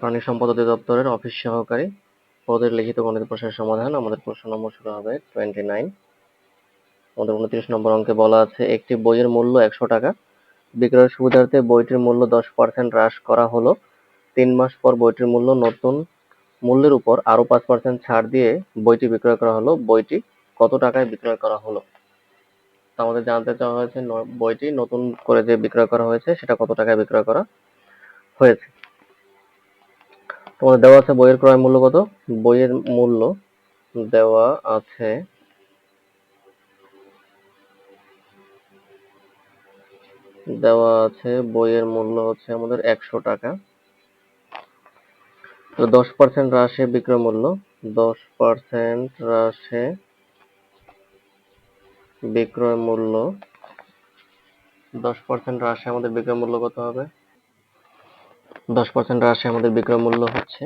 প্রাণী সম্পদ অধিদপ্তরের অফিস সহকারী পদের লিখিত গণিত প্রশ্নের সমাধান আমাদের প্রশ্ন নম্বর শুরু হবে টোয়েন্টি নাইন আমাদের উনত্রিশ নম্বর অঙ্কে বলা আছে, একটি বইয়ের মূল্য একশো টাকা। বিক্রয়ের সুবিধার্থে বইটির মূল্য দশ পার্সেন্ট হ্রাস করা হলো। তিন মাস পর বইটির মূল্য নতুন মূল্যের উপর আরও পাঁচ পার্সেন্ট ছাড় দিয়ে বইটি বিক্রয় করা হলো। বইটি কত টাকায় বিক্রয় করা হলো? আমাদের জানতে চাওয়া হয়েছে বইটি নতুন করে যে বিক্রয় করা হয়েছে, সেটা কত টাকায় বিক্রয় করা হয়েছে? তোমাদের দেওয়া আছে বইয়ের ক্রয় মূল্য কত? বইয়ের মূল্য দেওয়া আছে দেওয়া আছে, বইয়ের মূল্য হচ্ছে আমাদের একশো টাকা। তো দশ পার্সেন্ট হ্রাসে বিক্রয় মূল্য। দশ পার্সেন্ট হ্রাসে বিক্রয় মূল্য। দশ পার্সেন্ট হ্রাসে আমাদের বিক্রয় মূল্য কত হবে? দশ পার্সেন্ট হ্রাসে আমাদের বিক্রয় মূল্য হচ্ছে।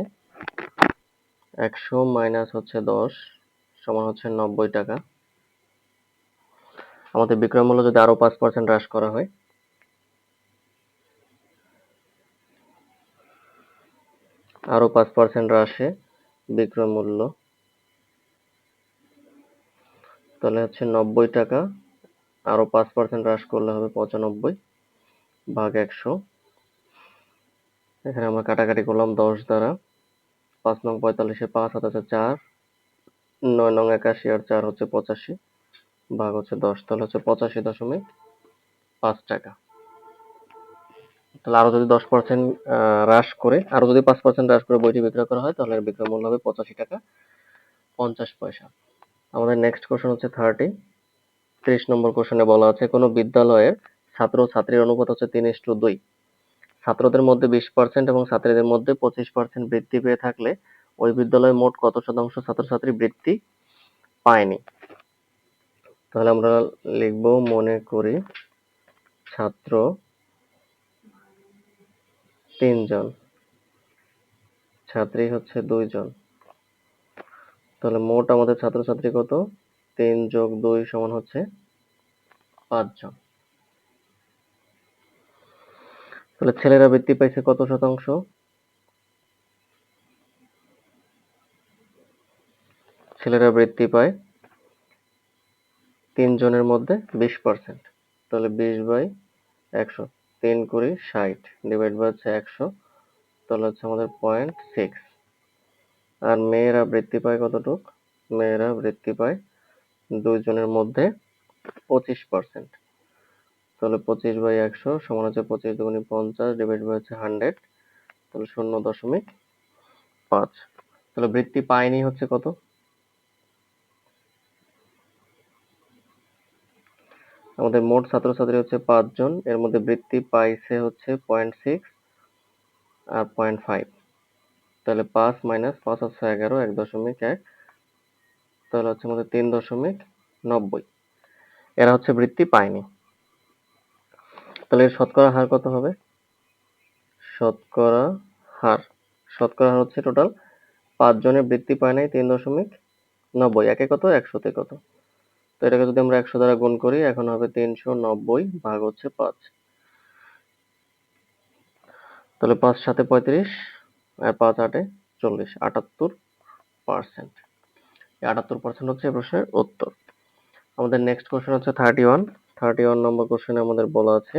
একশো মাইনাস হচ্ছে দশ, সমান হচ্ছে নব্বই টাকা। আমাদের বিক্রয় মূল্য যদি আরও পাঁচ পার্সেন্ট হ্রাস করা হয়। আরও পাঁচ পার্সেন্ট হ্রাসে বিক্রয় মূল্য। তাহলে হচ্ছে নব্বই টাকা। আরও পাঁচ পার্সেন্ট হ্রাস করলে হবে পঁচানব্বই, ভাগ একশো। এখানে আমরা কাটাকাটি করলাম দশ দ্বারা। পাঁচ নং পঁয়তাল্লিশে পাঁচ হাত আছে চার। নয় নং একাশি আর চার হচ্ছে পঁচাশি। ভাগ হচ্ছে দশ, তাহলে হচ্ছে পঁচাশি দশমিক পাঁচ টাকা। তাহলে আরও যদি দশ পার্সেন্ট হ্রাস করে, আরও যদি পাঁচ পার্সেন্ট হ্রাস করে বইটি বিক্রয় করা হয়, তাহলে বিক্রয় মূল্য হবে পঁচাশি টাকা পঞ্চাশ পয়সা। আমাদের নেক্সট কোশ্চেন হচ্ছে থার্টি ত্রিশ নম্বর কোশ্চেনে বলা আছে, কোনো বিদ্যালয়ের ছাত্র ছাত্রীর অনুপাত হচ্ছে তিন ইস্টু দুই। ছাত্রদের মধ্যে বিশ পার্সেন্ট এবং ছাত্রীদের মধ্যে পঁচিশ পার্সেন্ট বৃত্তি পেয়ে থাকলে ওই বিদ্যালয়ে মোট কত শতাংশ ছাত্রছাত্রী বৃত্তি পায়নি? তাহলে আমরা লিখব, মনে করি ছাত্র তিনজন, ছাত্রী হচ্ছে দুইজন। তাহলে মোট আমাদের ছাত্রছাত্রী কত? তিন যোগ দুই সমান হচ্ছে পাঁচজন। তাহলে ছেলেরা বৃত্তি পাইছে কত শতাংশ? ছেলেরা বৃত্তি পায় তিনজনের মধ্যে বিশ পার্সেন্ট তাহলে বিশ বাই একশো, তিন কুড়ি ষাট ডিভাইড বাই হচ্ছে একশো, তাহলে হচ্ছে আমাদের পয়েন্ট সিক্স আর মেয়েরা বৃত্তি পায় কতটুক? মেয়েরা বৃত্তি পায় দুইজনের মধ্যে পঁচিশ পার্সেন্ট তাহলে পঁচিশ বাই একশো সমান হচ্ছে পঁচিশ দুগুণি পঞ্চাশ ডিভাইড বাই হচ্ছে হান্ড্রেড তাহলে শূন্য দশমিক পাঁচ। তাহলে বৃত্তি পায়নি হচ্ছে কত? আমাদের মোট ছাত্রছাত্রী হচ্ছে পাঁচজন এর মধ্যে বৃত্তি পাইছে হচ্ছে পয়েন্ট সিক্স আর পয়েন্ট ফাইভ তাহলে পাঁচ মাইনাস পাঁচ হচ্ছে এগারো, এক দশমিক এক। তাহলে হচ্ছে আমাদের তিন দশমিক নব্বই। এরা হচ্ছে বৃত্তি পায়নি তাহলে শতকরা হার কত হবে? শতকরা হার। শতকরা হার হচ্ছে টোটাল পাঁচ জনের বৃত্তি পায় নাই তিন দশমিক নব্বই। একে কত? একশোতে কত? তো এটাকে যদি আমরা একশো দ্বারা গুণ করি, এখন হবে তিনশো নব্বই ভাগ হচ্ছে পাঁচ। তাহলে পাঁচ সাথে পঁয়ত্রিশ আর পাঁচ আটে চল্লিশ, আটাত্তর পার্সেন্ট আটাত্তর পার্সেন্ট হচ্ছে এই প্রশ্নের উত্তর। আমাদের নেক্সট কোশ্চেন হচ্ছে thirty one thirty one number কোশ্চেনে আমাদের বলা আছে।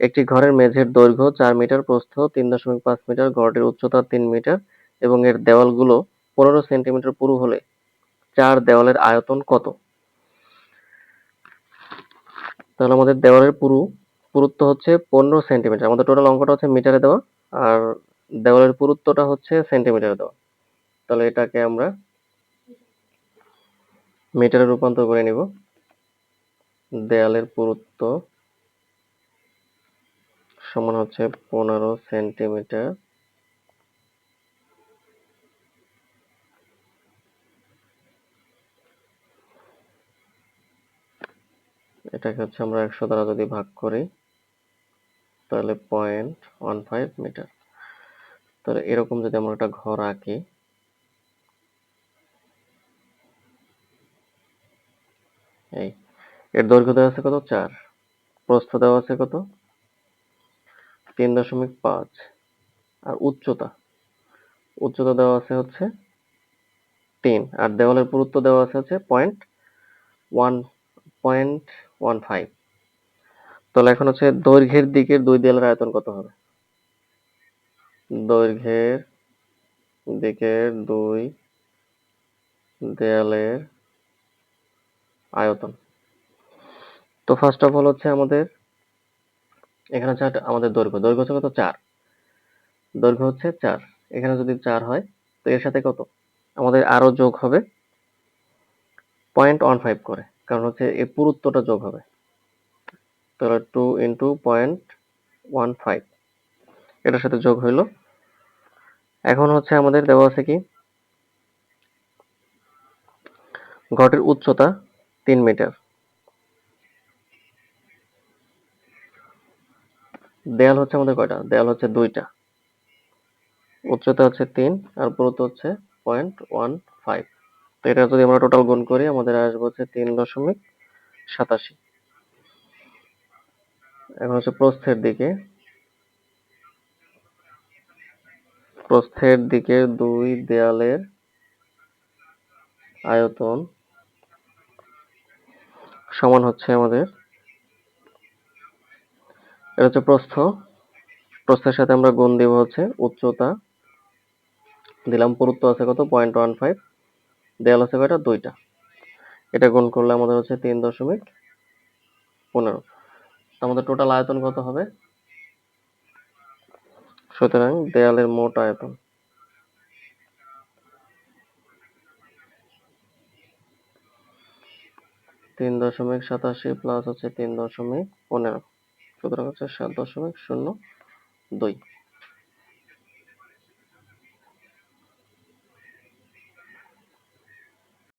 একটি ঘরের মেঝের দৈর্ঘ্য চার মিটার, প্রস্থ তিন দশমিক পাঁচ মিটার ঘরটির উচ্চতা তিন মিটার এবং এর দেওয়ালগুলো পনেরো সেন্টিমিটার পুরু হলে। চার দেওয়ালের আয়তন কত? তাহলে আমাদের দেওয়ালের পুরু, পুরুত্ব হচ্ছে পনেরো সেন্টিমিটার। আমাদের টোটাল অঙ্কটা হচ্ছে মিটারে দেওয়া আর দেওয়ালের পুরুত্বটা হচ্ছে সেন্টিমিটারে দেওয়া। তাহলে এটাকে আমরা মিটারে রূপান্তর করে নিব। দেয়ালের পুরুত্ব সমান হচ্ছে পনেরো সেন্টিমিটার। এটাকে হচ্ছে আমরা একশো দ্বারা যদি ভাগ করি, তাহলে পয়েন্ট ওয়ান ফাইভ মিটার তাহলে এরকম যদি আমরা একটা ঘর আঁকি, এই, এর দৈর্ঘ্য দেওয়া আছে কত? চার। প্রস্থ দেওয়া আছে কত? তিন দশমিক পাঁচ। আর উচ্চতা উচ্চতা দেওয়া আছে হচ্ছে তিন। আর দেওয়ালের পুরুত্ব দেওয়া আছে হচ্ছে point one point one five তাহলে এখন হচ্ছে দৈর্ঘ্যের দিকের দুই দেয়ালের আয়তন কত হবে? দৈর্ঘ্যের দিকের দুই দেয়ালের আয়তন। তো ফার্স্ট অফ অল হচ্ছে আমাদের এখানে হচ্ছে আমাদের দৈর্ঘ্য। দৈর্ঘ্য হচ্ছে কত? চার। দৈর্ঘ্য হচ্ছে চার। এখানে যদি চার হয়, তো এর সাথে কত? আমাদের আরও যোগ হবে পয়েন্ট ওয়ান ফাইভ করে। কারণ হচ্ছে এই পুরুত্বটা যোগ হবে। তাহলে two into point one five এটার সাথে যোগ হইল। এখন হচ্ছে আমাদের দেওয়া আছে কি? ঘটের উচ্চতা তিন মিটার দেয়াল হচ্ছে আমাদের কয়টা? দেয়াল হচ্ছে দুইটা। উচ্চতা হচ্ছে তিন আর পুরুত্ব হচ্ছে পয়েন্ট ওয়ান ফাইভ তো এটা যদি আমরা টোটাল গুণ করি, আমাদের আসবে হচ্ছে তিন দশমিক সাতাশি। এখন হচ্ছে প্রস্থের দিকে। প্রস্থের দিকে দুই দেয়ালের আয়তন সমান হচ্ছে আমাদের এটা হচ্ছে প্রস্থ। প্রস্থের সাথে আমরা গুণ দিব হচ্ছে উচ্চতা। দিলাম পুরুত্ব আছে কত? পয়েন্ট ওয়ান ফাইভ দেয়াল আছে কয়টা? দুইটা। এটা গুণ করলে আমাদের হচ্ছে তিন দশমিক পনেরো। আমাদের টোটাল আয়তন কত হবে? সুতরাং দেয়ালের মোট আয়তন। তিন দশমিক সাতাশি প্লাস হচ্ছে তিন দশমিক পনেরো। সুতরাং হাজার সাত দশমিক শূন্য দুই।